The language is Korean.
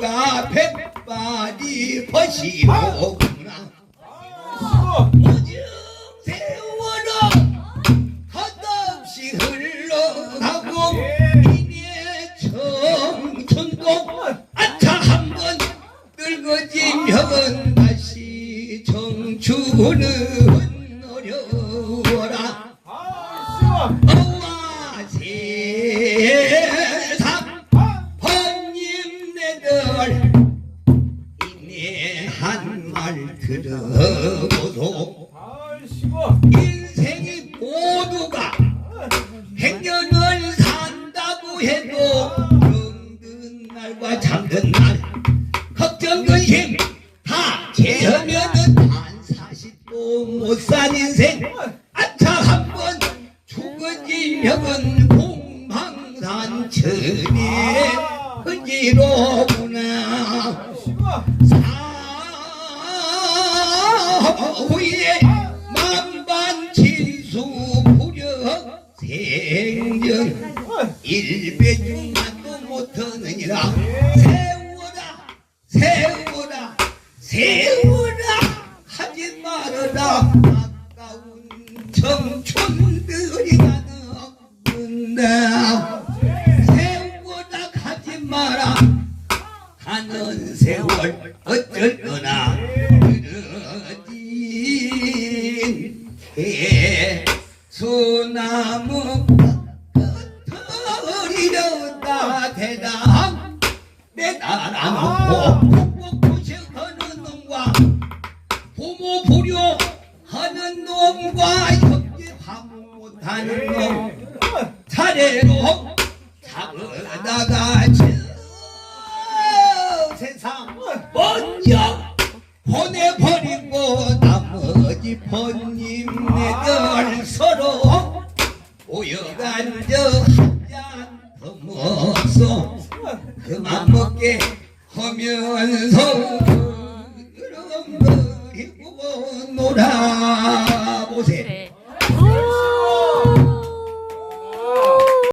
누가 백발이 버시로구나. 요즘 세월아 헛없이 흘러가고 이내 청춘도 아차 한번 늙어지면 다시 청춘은 어려워라 이내 한말 들어보소. 인생이 모두가 행년을 산다고 해도 병든 날과 잠든 날 걱정 근심 다 제하면은 한 사십도 못 산 인생. 아차 한번 죽어지면은 공방산천에 흔지로구나 사후에 만반칠수 부려 생전 일배중만도 못하느니라. 세워라 세워라 세워라. 하지 말아라. 아까운 청춘들이 가는다 세워 어쩔 거나 늘어진 개수나무 터리려다 대담. 내달아놓고 북북부식하는 놈과 부모 불효하는 놈과 협조하지 못하는 놈. 차례로 잡으다가 먼저 보내버리고 나머지 번님네들 서로 모여간 저 한잔 더 먹소 그만 먹게 하면서 그럼 놀이고 놀아